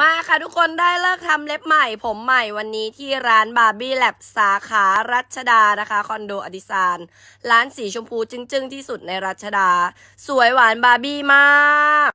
มาค่ะทุกคนได้เลิกทำเล็บใหม่ผมใหม่วันนี้ที่ร้านบาร์บี้แลบสาขารัชดานะคะ คอนโดอดิสานร้านสีชมพูจึ้งๆ ที่สุดในรัชดา สวยหวานบาร์บี้มาก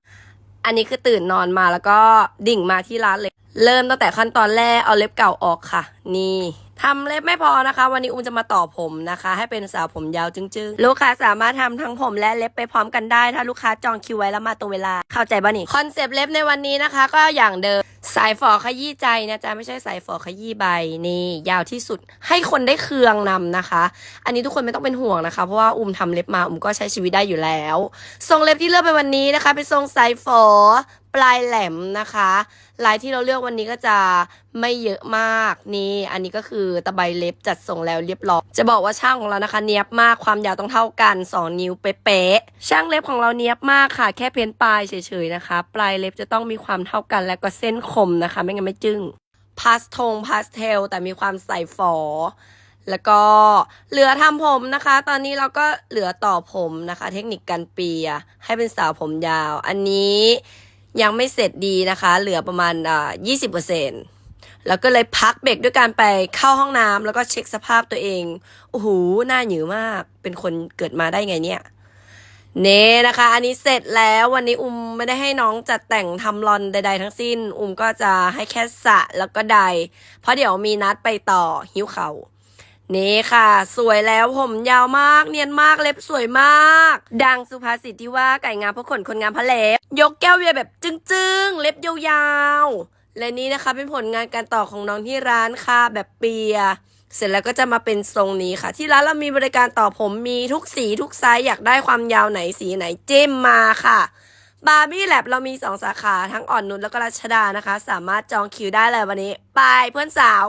อันนี้คือตื่นนอนมาแล้วก็ดิ่งมาที่ร้านเลย เริ่มตั้งแต่ขั้นตอนแรกเอาเล็บเก่าออกค่ะ นี่ ทำเล็บไม่พอนะคะ วันนี้อุ้มจะมาต่อผมนะคะ ให้เป็นสาวผมยาวจึ้งๆ ลูกค้าสามารถทำทั้งผมและเล็บไปพร้อมกันได้ ถ้าลูกค้าจองคิวไว้แล้วมาตรงเวลาเข้าใจป่ะนี่คอนเซปต์เล็บในวันนี้นะคะ ก็อย่างเดิมสายฝอขยี้ใจนะจ๊ะไม่ใช่สายฝอขยี้ใบนี่ ยาวที่สุดให้คนได้เคืองนำนะคะ อันนี้ทุกคนไม่ต้องเป็นห่วงนะคะ เพราะว่าอุ้มทำเล็บมาอุ้มก็ใช้ชีวิตได้อยู่แล้ว ทรงเล็บที่เลือกไปวันนี้นะคะ เป็นทรงสายฝอ ปลายแหลมนะคะลายที่เราเลือกวันนี้ก็จะไม่เยอะมากนี่ อันนี้ก็คือตะไบเล็บจัดทรงแล้วเรียบร้อยจะบอกว่าช่างของเรานะคะเนียบมากความยาวต้องเท่ากัน 2 นิ้วเป๊ะๆช่างเล็บของเราเนียบมากค่ะ แค่เพ้นปลายเฉยๆนะคะ ปลายเล็บจะต้องมีความเท่ากันและก็เส้นคมนะคะ ไม่งั้นไม่จึ้งพาสทงพาสเทลแต่มีความใสฝอแล้วก็เหลือทำผมนะคะ ตอนนี้เราก็เหลือต่อผมนะคะ เทคนิคการเปียให้เป็นสาวผมยาว อันนี้ ยังไม่เสร็จดีนะคะ เหลือประมาณอ่า20%แล้วก็เลยพักเบรกด้วยการไปเข้าห้องน้ำแล้วก็เช็คสภาพตัวเองโอ้โหหน้าหยือมาก เป็นคนเกิดมาได้ไงเนี่ยเน่นะคะ อันนี้เสร็จแล้ววันนี้อุ้มไม่ได้ให้น้องจัดแต่งทำรอนใด ๆ ทั้งสิ้น อุ้มก็จะให้แค่สระแล้วก็ใด เพราะเดี๋ยวมีนัดไปต่อหิ้วเข่า นี่ค่ะ สวยแล้วผมยาวมากเนียนมากเล็บสวยมาก ดังสุภาษิตที่ว่าไก่งามเพราะขนคนงามเพราะเล็บ ยกแก้วเวียแบบจึ้งๆ เล็บยาวๆ และนี่นะคะเป็นผลงานการต่อของน้องที่ร้านค่ะแบบเปีย เสร็จแล้วก็จะมาเป็นทรงนี้ค่ะ ที่ร้านเรามีบริการต่อผมมีทุกสีทุกไซส์อยากได้ความยาวไหนสีไหนจิ้มมาค่ะบาร์บี้แลบเรามีสองสาขาทั้งอ่อนนุชแล้วก็รัชดานะคะ สามารถจองคิวได้เลยวันนี้ ไปเพื่อนสาว